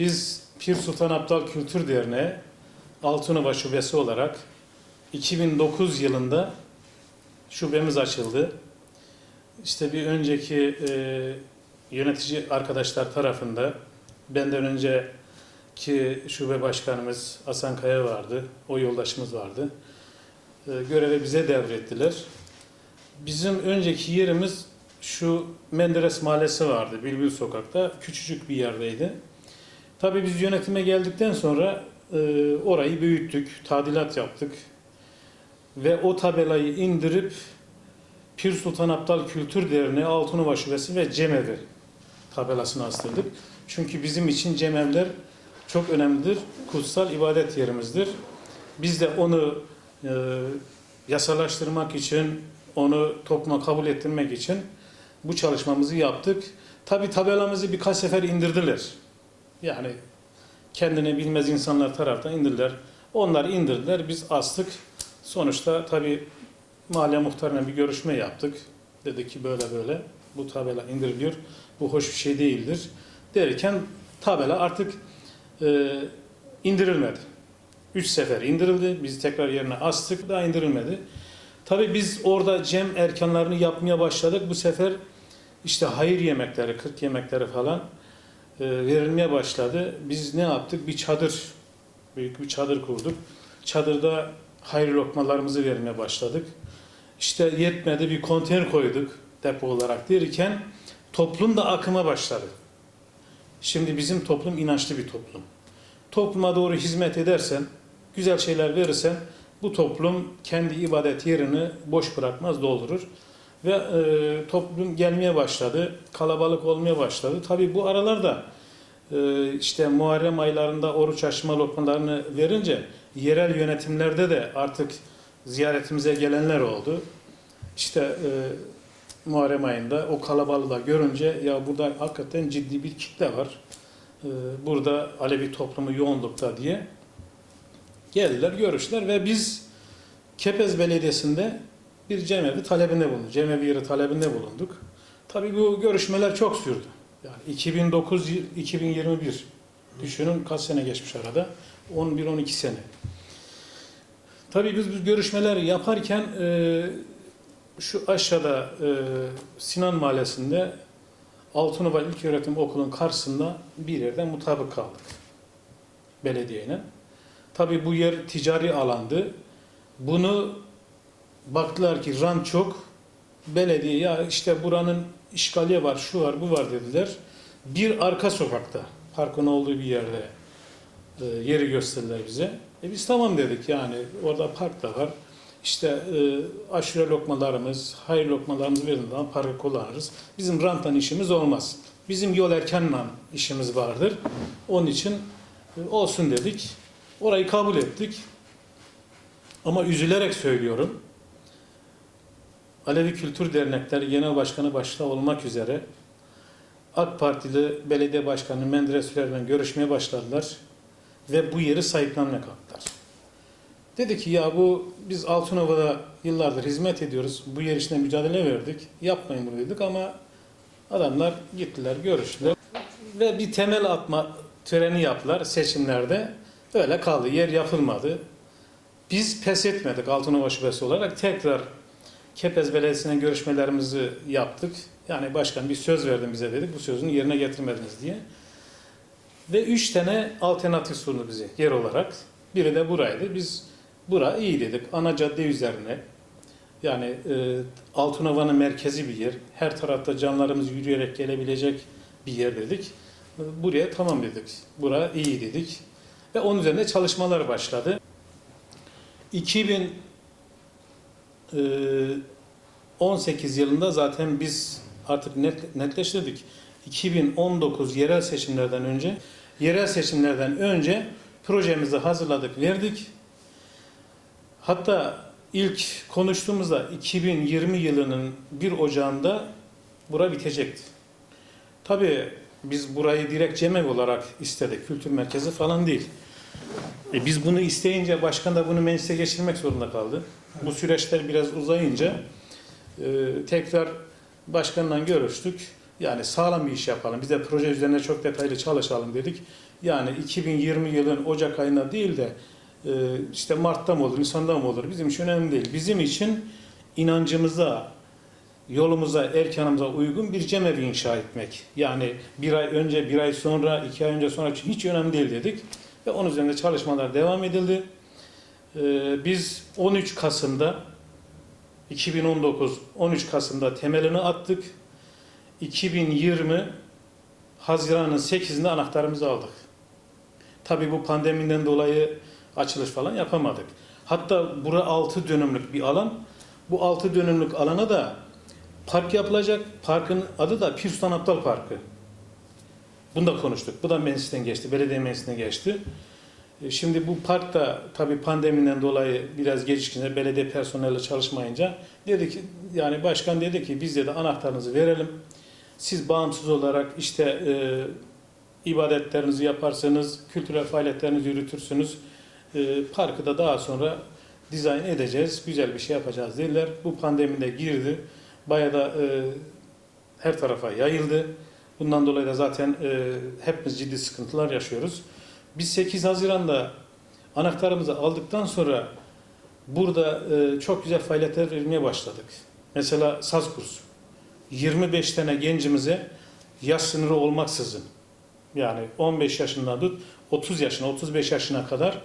Biz Pir Sultan Abdal Kültür Derneği Altınova Şubesi olarak 2009 yılında şubemiz açıldı. İşte bir önceki e, yönetici arkadaşlar tarafında benden önceki şube başkanımız Hasan Kaya vardı. O yoldaşımız vardı. E, görevi bize devrettiler. Bizim önceki yerimiz şu Menderes Mahallesi vardı Bilbil Sokak'ta. Küçücük bir yerdeydi. Tabii biz yönetime geldikten sonra e, orayı büyüttük, tadilat yaptık. Ve o tabelayı indirip Pir Sultan Abdal Kültür Derneği Altınova Şubesi ve Cemevi tabelasını astırdık. Çünkü bizim için cemevler çok önemlidir. Kutsal ibadet yerimizdir. Biz de onu e, yasalaştırmak için, onu topluma kabul ettirmek için bu çalışmamızı yaptık. Tabi tabelamızı birkaç sefer indirdiler. Yani kendini bilmez insanlar taraftan indirdiler. Onlar indirdiler, biz astık. Sonuçta tabi mahalle muhtarına bir görüşme yaptık. Dedi ki böyle böyle bu tabela indiriliyor. Bu hoş bir şey değildir. Derken tabela artık e, indirilmedi. Üç sefer indirildi. Biz tekrar yerine astık. Daha indirilmedi. Tabii biz orada cem erkanlarını yapmaya başladık. Bu sefer işte hayır yemekleri, kırk yemekleri falan verilmeye başladı. Biz ne yaptık? Bir çadır, büyük bir çadır kurduk. Çadırda hayır lokmalarımızı vermeye başladık. İşte yetmedi bir konteyner koyduk depo olarak derken toplum da akıma başladı. Şimdi bizim toplum inançlı bir toplum. Topluma doğru hizmet edersen, güzel şeyler verirsen bu toplum kendi ibadet yerini boş bırakmaz, doldurur. Ve e, toplum gelmeye başladı, kalabalık olmaya başladı. Tabii bu aralarda e, işte Muharrem aylarında oruç açma lokmalarını verince yerel yönetimlerde de artık ziyaretimize gelenler oldu. İşte e, Muharrem ayında o kalabalığı da görünce ya burada hakikaten ciddi bir kitle var. E, burada Alevi toplumu yoğunlukta diye geldiler, görüşler ve biz Kepez Belediyesi'nde bir cemevi talebinde bulunduk. Cemevi yeri talebinde bulunduk. Tabii bu görüşmeler çok sürdü. Yani 2009 yıl- 2021 düşünün kaç sene geçmiş arada? 11-12 sene. Tabii biz bu görüşmeleri yaparken e, şu aşağıda e, Sinan Mahallesi'nde Altınova İlköğretim Okulu'nun karşısında bir yerde mutabık kaldık belediyeyle. Tabii bu yer ticari alandı. Bunu baktılar ki rant çok. Belediye ya işte buranın işgaliye var, şu var, bu var dediler. Bir arka sokakta, parkın olduğu bir yerde e, yeri gösterdiler bize. E biz tamam dedik yani orada park da var. İşte e, aşure lokmalarımız, hayır lokmalarımızı verin zaman parkı kullanırız. Bizim ranttan işimiz olmaz. Bizim yol erkenle işimiz vardır. Onun için e, olsun dedik. Orayı kabul ettik. Ama üzülerek söylüyorum. Alevi Kültür Dernekleri Genel Başkanı başta olmak üzere AK Partili Belediye Başkanı Menderes Sürer'le görüşmeye başladılar ve bu yeri sahiplenmeye kalktılar. Dedi ki ya bu biz Altınova'da yıllardır hizmet ediyoruz. Bu yer içinde mücadele verdik. Yapmayın bunu dedik ama adamlar gittiler, görüştüler ve bir temel atma töreni yaptılar seçimlerde. Öyle kaldı. Yer yapılmadı. Biz pes etmedik Altınova Şubesi olarak. Tekrar Kepez Belediyesi'ne görüşmelerimizi yaptık. Yani başkan bir söz verdin bize dedik. Bu sözünü yerine getirmediniz diye. Ve üç tane alternatif sundu bize yer olarak. Biri de buraydı. Biz bura iyi dedik. Ana cadde üzerine. Yani e, Altınova'nın merkezi bir yer. Her tarafta canlarımız yürüyerek gelebilecek bir yer dedik. Buraya tamam dedik. Bura iyi dedik. Ve onun üzerine çalışmalar başladı. 2018 yılında zaten biz artık net, netleştirdik. 2019 yerel seçimlerden önce yerel seçimlerden önce projemizi hazırladık, verdik. Hatta ilk konuştuğumuzda 2020 yılının 1 Ocağı'nda bura bitecekti. Tabii biz burayı direkt cemev olarak istedik. Kültür merkezi falan değil. E biz bunu isteyince başkan da bunu meclise geçirmek zorunda kaldı. Bu süreçler biraz uzayınca e, tekrar başkanla görüştük. Yani sağlam bir iş yapalım. Biz de proje üzerine çok detaylı çalışalım dedik. Yani 2020 yılın Ocak ayında değil de e, işte Mart'ta mı olur, Nisan'da mı olur bizim için önemli değil. Bizim için inancımıza, yolumuza, erkanımıza uygun bir cemevi inşa etmek. Yani bir ay önce, bir ay sonra, iki ay önce sonra hiç önemli değil dedik. Ve onun üzerinde çalışmalar devam edildi. Ee, biz 13 Kasım'da 2019 13 Kasım'da temelini attık. 2020 Haziran'ın 8'inde anahtarımızı aldık. Tabii bu pandemiden dolayı açılış falan yapamadık. Hatta bura 6 dönümlük bir alan. Bu 6 dönümlük alana da park yapılacak. Parkın adı da Pir Sultan Abdal Parkı. Bunu da konuştuk. Bu da meclisten geçti. Belediye meclisinden geçti. E, Şimdi bu park da tabii pandemiden dolayı biraz gecikince belediye personeli çalışmayınca dedi ki yani başkan dedi ki biz de anahtarınızı verelim. Siz bağımsız olarak işte e, ibadetlerinizi yaparsınız, kültürel faaliyetlerinizi yürütürsünüz. E, parkı da daha sonra dizayn edeceğiz, güzel bir şey yapacağız dediler. Bu pandemide girdi. Bayağı da e, her tarafa yayıldı. Bundan dolayı da zaten e, hepimiz ciddi sıkıntılar yaşıyoruz. Biz 8 Haziran'da anahtarımızı aldıktan sonra burada e, çok güzel faaliyetler vermeye başladık. Mesela saz kursu. 25 tane gencimize yaş sınırı olmaksızın yani 15 yaşından tut 30 yaşına 35 yaşına kadar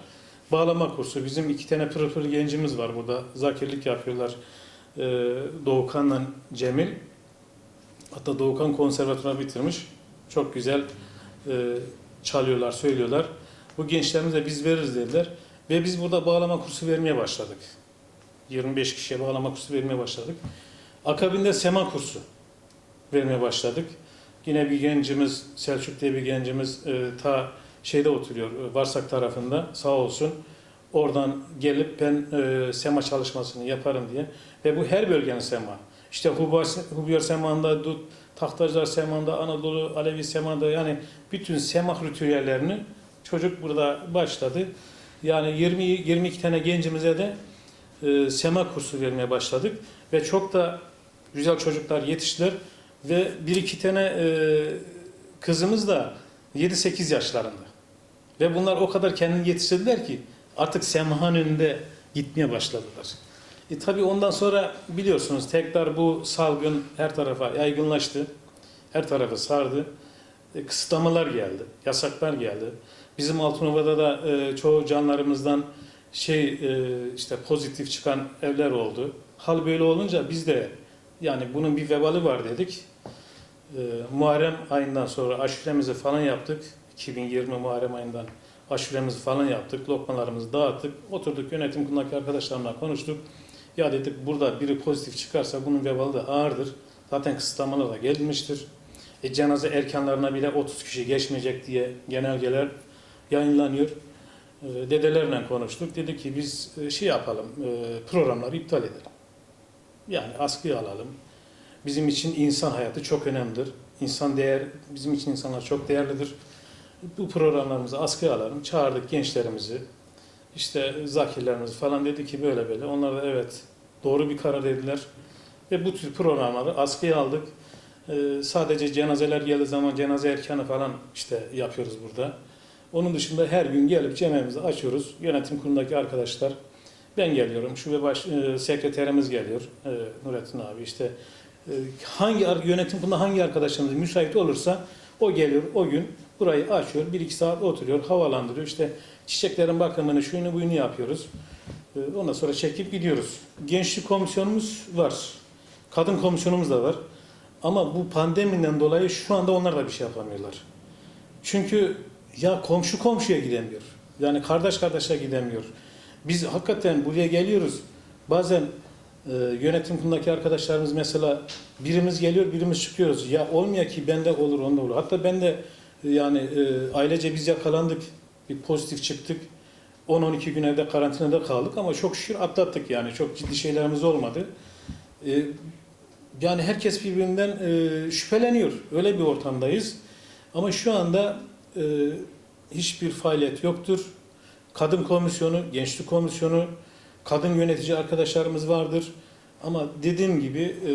bağlama kursu. Bizim iki tane pırıl gencimiz var burada. Zakirlik yapıyorlar. E, Doğukan'la Cemil. Hatta Doğukan konservatuvarı bitirmiş. Çok güzel e, çalıyorlar, söylüyorlar. Bu gençlerimize biz veririz dediler. Ve biz burada bağlama kursu vermeye başladık. 25 kişiye bağlama kursu vermeye başladık. Akabinde sema kursu vermeye başladık. Yine bir gencimiz, Selçuk diye bir gencimiz e, ta şeyde oturuyor, e, Varsak tarafında sağ olsun. Oradan gelip ben e, sema çalışmasını yaparım diye. Ve bu her bölgenin sema. İşte Hubiyar Sema'nda, Dut, Tahtacılar Sema'nda, Anadolu Alevi Sema'da yani bütün semah ritüellerini çocuk burada başladı. Yani 20 22 tane gencimize de e, sema kursu vermeye başladık ve çok da güzel çocuklar yetiştiler ve bir iki tane e, kızımız da 7-8 yaşlarında. Ve bunlar o kadar kendini yetiştirdiler ki artık semahın önünde gitmeye başladılar. E tabi ondan sonra biliyorsunuz tekrar bu salgın her tarafa yaygınlaştı. Her tarafı sardı. E, kısıtlamalar geldi. Yasaklar geldi. Bizim Altınova'da da e, çoğu canlarımızdan şey e, işte pozitif çıkan evler oldu. Hal böyle olunca biz de yani bunun bir vebali var dedik. E, Muharrem ayından sonra aşuremizi falan yaptık. 2020 Muharrem ayından aşuremizi falan yaptık. Lokmalarımızı dağıttık. Oturduk yönetim kurulundaki arkadaşlarımla konuştuk. Ya dedik burada biri pozitif çıkarsa bunun vebali de ağırdır. Zaten kısıtlamalar da gelmiştir. E, cenaze erkanlarına bile 30 kişi geçmeyecek diye genelgeler yayınlanıyor. E, dedelerle konuştuk. Dedi ki biz e, şey yapalım, e, programları iptal edelim. Yani askıya alalım. Bizim için insan hayatı çok önemlidir. İnsan değer, bizim için insanlar çok değerlidir. Bu programlarımızı askıya alalım. Çağırdık gençlerimizi, işte zakirlerimiz falan dedi ki böyle böyle. Onlar da evet doğru bir karar dediler. Ve bu tür programları askıya aldık. Ee, sadece cenazeler geldiği zaman cenaze erkanı falan işte yapıyoruz burada. Onun dışında her gün gelip cememizi açıyoruz. Yönetim kurulundaki arkadaşlar, ben geliyorum, şube baş, e, sekreterimiz geliyor, e, Nurettin abi işte e, hangi yönetim kurulunda hangi arkadaşlarımız müsait olursa o geliyor o gün burayı açıyor, bir iki saat oturuyor, havalandırıyor. İşte çiçeklerin bakımını, şunu buyunu yapıyoruz. E, ondan sonra çekip gidiyoruz. Gençlik komisyonumuz var, kadın komisyonumuz da var. Ama bu pandemiden dolayı şu anda onlar da bir şey yapamıyorlar. Çünkü ya komşu komşuya gidemiyor. Yani kardeş kardeşe gidemiyor. Biz hakikaten buraya geliyoruz. Bazen e, yönetim kurulundaki arkadaşlarımız mesela birimiz geliyor, birimiz çıkıyoruz. Ya olmuyor ki bende olur, onda olur. Hatta ben de e, yani e, ailece biz yakalandık. Bir pozitif çıktık. 10-12 gün evde karantinada kaldık ama çok şükür atlattık yani. Çok ciddi şeylerimiz olmadı. E, yani herkes birbirinden e, şüpheleniyor. Öyle bir ortamdayız. Ama şu anda e, hiçbir faaliyet yoktur. Kadın komisyonu, gençlik komisyonu, kadın yönetici arkadaşlarımız vardır. Ama dediğim gibi e,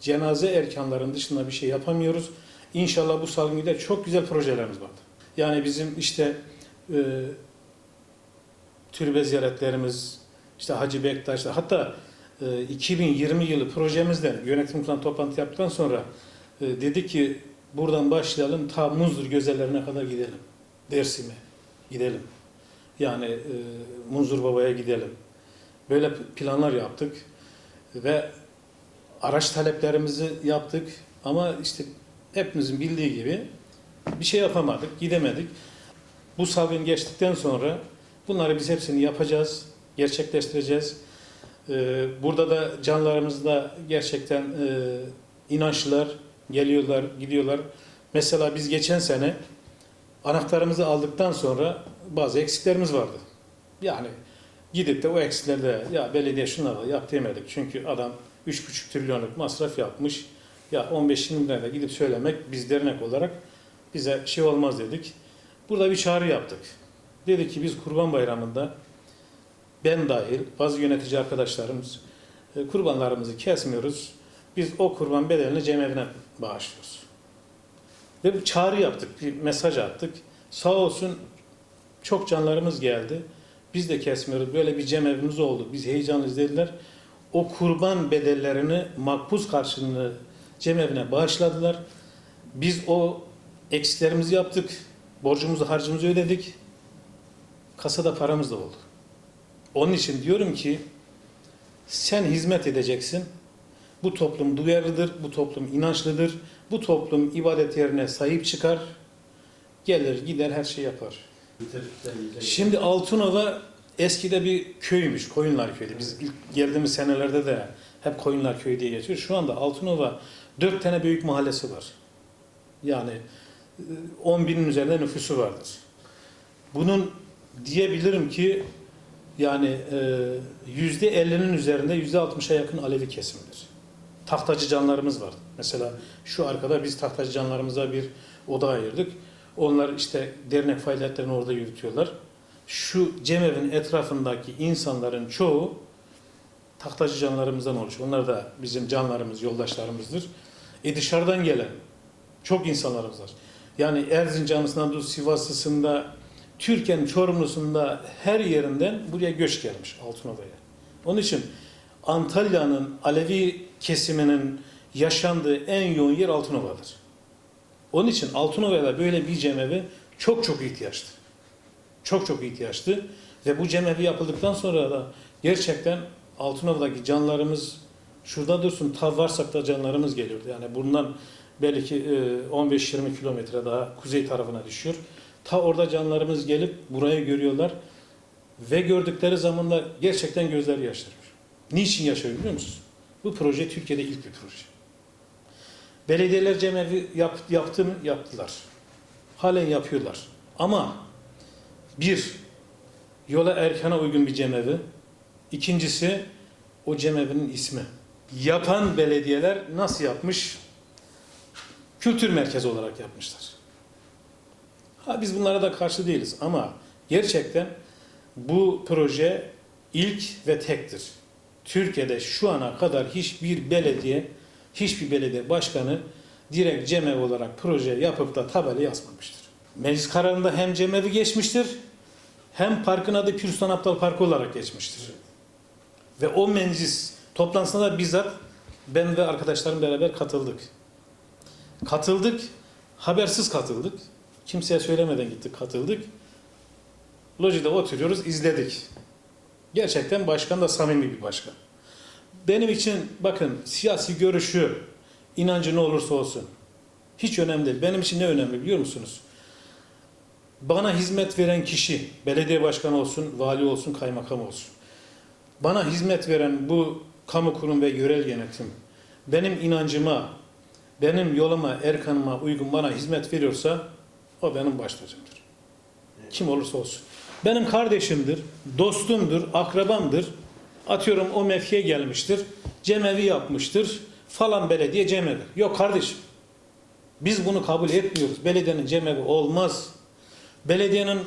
cenaze erkanların dışında bir şey yapamıyoruz. İnşallah bu salgın gider çok güzel projelerimiz var. Yani bizim işte e, türbe ziyaretlerimiz, işte Hacı Bektaş'ta hatta e, 2020 yılı projemizde yönetim kurulu toplantı yaptıktan sonra e, dedi ki buradan başlayalım ta Muzdur gözellerine kadar gidelim. Dersim'e gidelim. Yani e, Muzdur Baba'ya gidelim. Böyle planlar yaptık ve araç taleplerimizi yaptık ama işte hepimizin bildiği gibi bir şey yapamadık, gidemedik. Bu salgın geçtikten sonra bunları biz hepsini yapacağız, gerçekleştireceğiz. Ee, Burada da canlarımızda gerçekten e, inançlılar geliyorlar, gidiyorlar. Mesela biz geçen sene anahtarımızı aldıktan sonra bazı eksiklerimiz vardı. Yani gidip de o eksiklerde ya belediye şunları yap demedik. Çünkü adam 3,5 trilyonluk masraf yapmış. Ya 15-20 liraya gidip söylemek biz dernek olarak bize şey olmaz dedik. Burada bir çağrı yaptık. Dedik ki biz Kurban Bayramı'nda ben dahil bazı yönetici arkadaşlarımız e, kurbanlarımızı kesmiyoruz. Biz o kurban bedelini cemevine bağışlıyoruz. Ve bir çağrı yaptık, bir mesaj attık. Sağ olsun çok canlarımız geldi. Biz de kesmiyoruz. Böyle bir cemevimiz oldu. Biz heyecanlıyız dediler. O kurban bedellerini makbuz karşılığını cemevine bağışladılar. Biz o eksiklerimizi yaptık. Borcumuzu, harcımızı ödedik. Kasada paramız da oldu. Onun için diyorum ki sen hizmet edeceksin. Bu toplum duyarlıdır, bu toplum inançlıdır. Bu toplum ibadet yerine sahip çıkar. Gelir, gider, her şey yapar. Şimdi Altınova eskide bir köymüş, Koyunlar Köyü. Biz ilk geldiğimiz senelerde de hep Koyunlar Köyü diye geçiyor. Şu anda Altınova dört tane büyük mahallesi var. Yani 10 binin üzerinde nüfusu vardır. Bunun diyebilirim ki yani e, yüzde 50'nin üzerinde yüzde 60'a yakın Alevi kesimdir. Tahtacı canlarımız var. Mesela şu arkada biz tahtacı canlarımıza bir oda ayırdık. Onlar işte dernek faaliyetlerini orada yürütüyorlar. Şu cemevin etrafındaki insanların çoğu tahtacı canlarımızdan oluşuyor. Onlar da bizim canlarımız, yoldaşlarımızdır. E dışarıdan gelen çok insanlarımız var. Yani Erzincanlısından tut Sivaslısında, Türkiye'nin Çorumlusunda her yerinden buraya göç gelmiş Altınova'ya. Onun için Antalya'nın Alevi kesiminin yaşandığı en yoğun yer Altınova'dır. Onun için Altınova'da böyle bir cemevi çok çok ihtiyaçtı. Çok çok ihtiyaçtı. Ve bu cemevi yapıldıktan sonra da gerçekten Altınova'daki canlarımız şurada dursun ta varsak da canlarımız geliyordu. Yani bundan belki e, 15-20 kilometre daha kuzey tarafına düşüyor. Ta orada canlarımız gelip burayı görüyorlar ve gördükleri zaman da gerçekten gözleri yaşarıyor. Niçin yaşıyor biliyor musunuz? Bu proje Türkiye'de ilk bir proje. Belediyeler cemevi yap, yaptı mı? Yaptılar. Halen yapıyorlar. Ama bir, yola erkana uygun bir cemevi. İkincisi, o cemevinin ismi. Yapan belediyeler nasıl yapmış? Kültür merkezi olarak yapmışlar. Ha biz bunlara da karşı değiliz ama gerçekten bu proje ilk ve tektir. Türkiye'de şu ana kadar hiçbir belediye, hiçbir belediye başkanı direkt cemevi olarak proje yapıp da tabela yazmamıştır. Meclis kararında hem cemevi geçmiştir, hem parkın adı Kürsütan Aptal Parkı olarak geçmiştir. Ve o meclis toplantısına da bizzat ben ve arkadaşlarım beraber katıldık. Katıldık, habersiz katıldık. Kimseye söylemeden gittik, katıldık. Lojide oturuyoruz, izledik. Gerçekten başkan da samimi bir başkan. Benim için bakın siyasi görüşü, inancı ne olursa olsun hiç önemli değil. Benim için ne önemli biliyor musunuz? Bana hizmet veren kişi, belediye başkanı olsun, vali olsun, kaymakam olsun. Bana hizmet veren bu kamu kurum ve yörel yönetim benim inancıma, benim yoluma, erkanıma uygun bana hizmet veriyorsa o benim baş tacımdır. Kim olursa olsun. Benim kardeşimdir, dostumdur, akrabamdır. Atıyorum o mevkiye gelmiştir. Cemevi yapmıştır. Falan belediye cemevi. Yok kardeşim. Biz bunu kabul etmiyoruz. Belediyenin cemevi olmaz. Belediyenin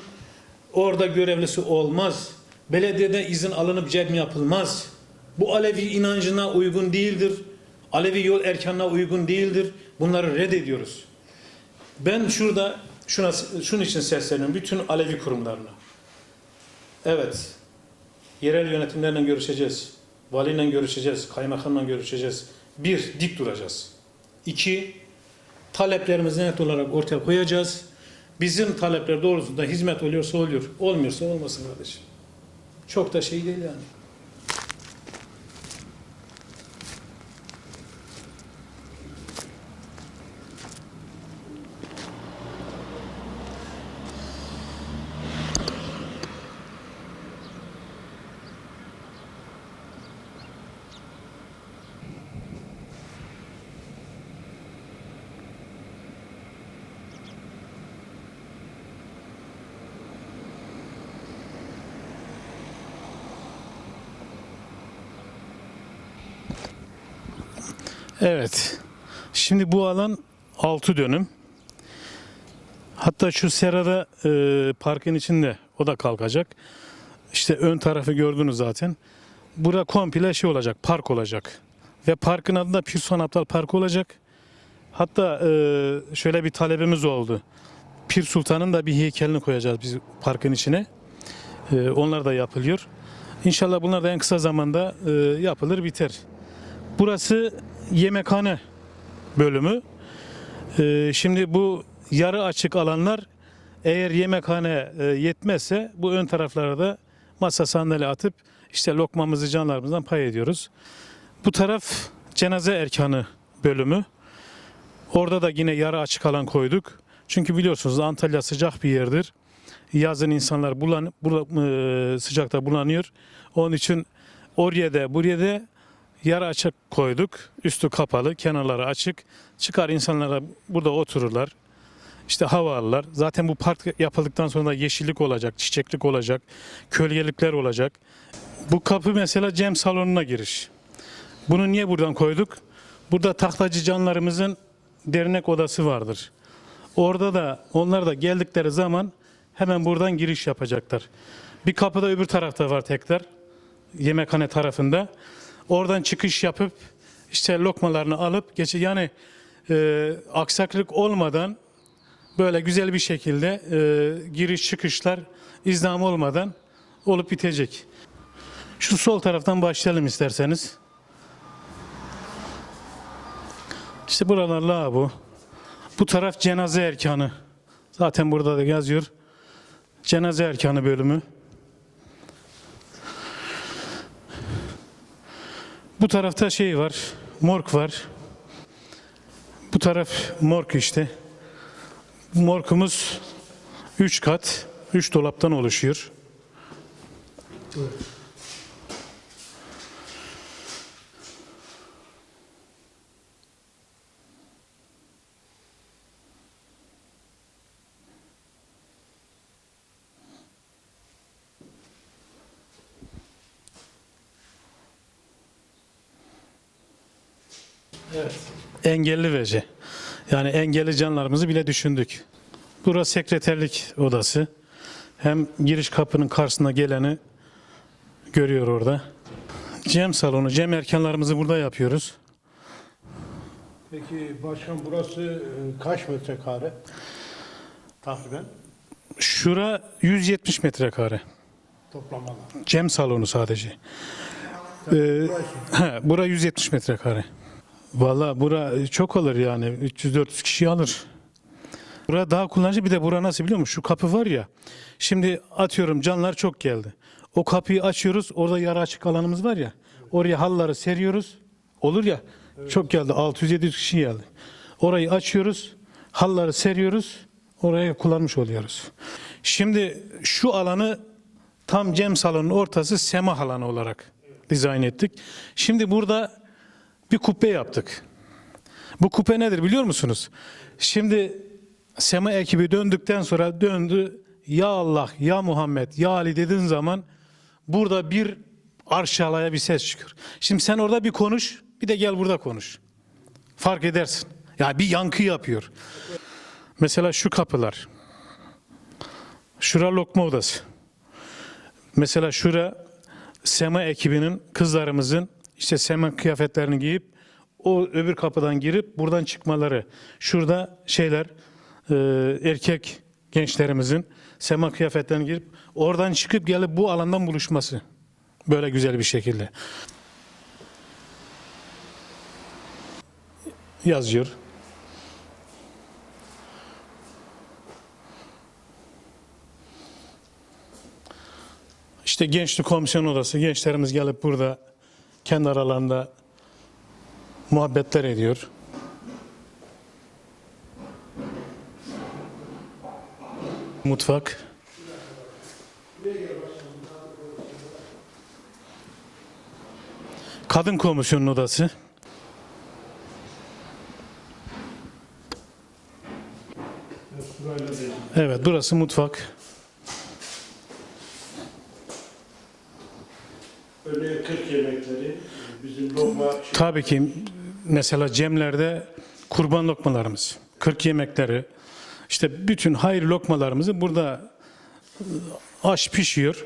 orada görevlisi olmaz. Belediyede izin alınıp cem yapılmaz. Bu Alevi inancına uygun değildir. Alevi yol erkanına uygun değildir. Bunları reddediyoruz. Ben şurada şuna şunun için sesleniyorum bütün Alevi kurumlarına. Evet. Yerel yönetimlerle görüşeceğiz. Valiyle görüşeceğiz. Kaymakamla görüşeceğiz. Bir, dik duracağız. İki, taleplerimizi net olarak ortaya koyacağız. Bizim talepler doğrultusunda hizmet oluyorsa oluyor. Olmuyorsa olmasın kardeşim. Çok da şey değil yani. Evet. Şimdi bu alan 6 dönüm. Hatta şu serada e, parkın içinde o da kalkacak. İşte ön tarafı gördünüz zaten. Bura komple şey olacak, park olacak. Ve parkın adı da Pir Sultan Abdal Parkı olacak. Hatta e, şöyle bir talebimiz oldu. Pir Sultan'ın da bir heykelini koyacağız biz parkın içine. E, onlar da yapılıyor. İnşallah bunlar da en kısa zamanda e, yapılır biter. Burası yemekhane bölümü. Ee, şimdi bu yarı açık alanlar eğer yemekhane e, yetmezse bu ön taraflara da masa sandalye atıp işte lokmamızı canlarımızdan pay ediyoruz. Bu taraf cenaze erkanı bölümü. Orada da yine yarı açık alan koyduk. Çünkü biliyorsunuz Antalya sıcak bir yerdir. Yazın insanlar bulan, bula- e, sıcakta bulanıyor. Onun için oraya da buraya da yarı açık koyduk. Üstü kapalı, kenarları açık. Çıkar insanlara burada otururlar. İşte hava alırlar. Zaten bu park yapıldıktan sonra da yeşillik olacak, çiçeklik olacak, kölgelikler olacak. Bu kapı mesela Cem salonuna giriş. Bunu niye buradan koyduk? Burada tahtacı canlarımızın dernek odası vardır. Orada da onlar da geldikleri zaman hemen buradan giriş yapacaklar. Bir kapı da öbür tarafta var tekrar. Yemekhane tarafında. Oradan çıkış yapıp işte lokmalarını alıp geçe yani e, aksaklık olmadan böyle güzel bir şekilde e, giriş çıkışlar izdam olmadan olup bitecek. Şu sol taraftan başlayalım isterseniz. İşte buralar lavabo. Bu taraf cenaze erkanı. Zaten burada da yazıyor. Cenaze erkanı bölümü. Bu tarafta şey var, morg var. Bu taraf morg işte. Bu morgumuz 3 kat, 3 dolaptan oluşuyor. Engelli vece. Yani engelli canlarımızı bile düşündük. Burası sekreterlik odası. Hem giriş kapının karşısına geleni görüyor orada. Cem salonu, cem erkanlarımızı burada yapıyoruz. Peki başkan burası e, kaç metrekare? Tahriben Şura 170 metrekare. toplam alan. Cem salonu sadece. Ee, Burası. he, bura 170 metrekare. Valla bura çok alır yani 300-400 kişi alır. Bura daha kullanıcı bir de bura nasıl biliyor musun? Şu kapı var ya. Şimdi atıyorum canlar çok geldi. O kapıyı açıyoruz. Orada yarı açık alanımız var ya. Oraya halları seriyoruz. Olur ya. Çok geldi. 600-700 kişi geldi. Orayı açıyoruz. Halları seriyoruz. Oraya kullanmış oluyoruz. Şimdi şu alanı tam Cem salonunun ortası sema alanı olarak dizayn ettik. Şimdi burada bir kubbe yaptık. Bu kupe nedir biliyor musunuz? Şimdi Sema ekibi döndükten sonra döndü. Ya Allah, ya Muhammed, ya Ali dediğin zaman burada bir arşalaya bir ses çıkıyor. Şimdi sen orada bir konuş, bir de gel burada konuş. Fark edersin. Yani bir yankı yapıyor. Mesela şu kapılar. Şura lokma odası. Mesela şura Sema ekibinin kızlarımızın işte Sema kıyafetlerini giyip o öbür kapıdan girip buradan çıkmaları. Şurada şeyler e, erkek gençlerimizin sema kıyafetlerini girip oradan çıkıp gelip bu alandan buluşması. Böyle güzel bir şekilde. Yazıyor. İşte gençlik komisyon odası, gençlerimiz gelip burada kendi aralarında muhabbetler ediyor. Mutfak. Kadın komisyonun odası. Evet, burası mutfak. Örneğin 40 yemekleri bizim lokma Tabii ki mesela Cemler'de kurban lokmalarımız, 40 yemekleri, işte bütün hayır lokmalarımızı burada e, aş pişiyor.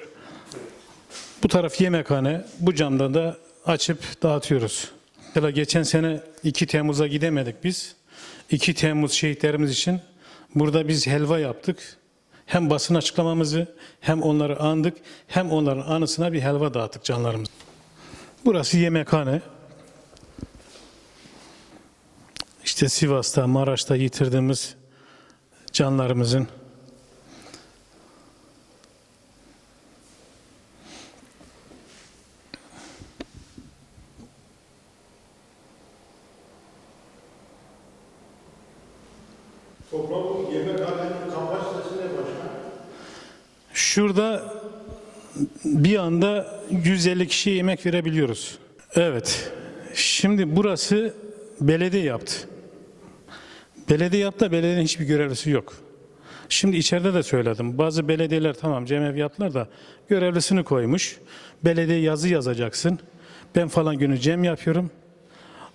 Bu taraf yemekhane, bu camda da açıp dağıtıyoruz. Mesela geçen sene 2 Temmuz'a gidemedik biz. 2 Temmuz şehitlerimiz için burada biz helva yaptık. Hem basın açıklamamızı hem onları andık hem onların anısına bir helva dağıttık canlarımız. Burası yemekhane. İşte Sivas'ta, Maraş'ta yitirdiğimiz canlarımızın toplam yemekhanenin kapasitesi ne başkan? Şurada bir anda 150 kişiye yemek verebiliyoruz. Evet. Şimdi burası belediye yaptı. Belediye yaptı da belediyenin hiçbir görevlisi yok. Şimdi içeride de söyledim. Bazı belediyeler tamam cemevi yaptılar da görevlisini koymuş. Belediye yazı yazacaksın. Ben falan günü cem yapıyorum.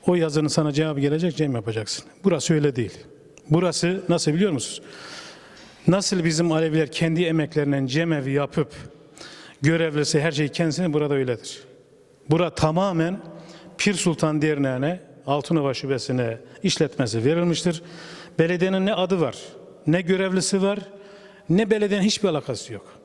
O yazının sana cevabı gelecek cem yapacaksın. Burası öyle değil. Burası nasıl biliyor musunuz? Nasıl bizim Aleviler kendi emeklerinden cemevi yapıp görevlisi her şey kendisine burada öyledir. Bura tamamen Pir Sultan Derneği'ne, Altınova Şubesi'ne işletmesi verilmiştir. Belediyenin ne adı var, ne görevlisi var, ne belediyenin hiçbir alakası yok.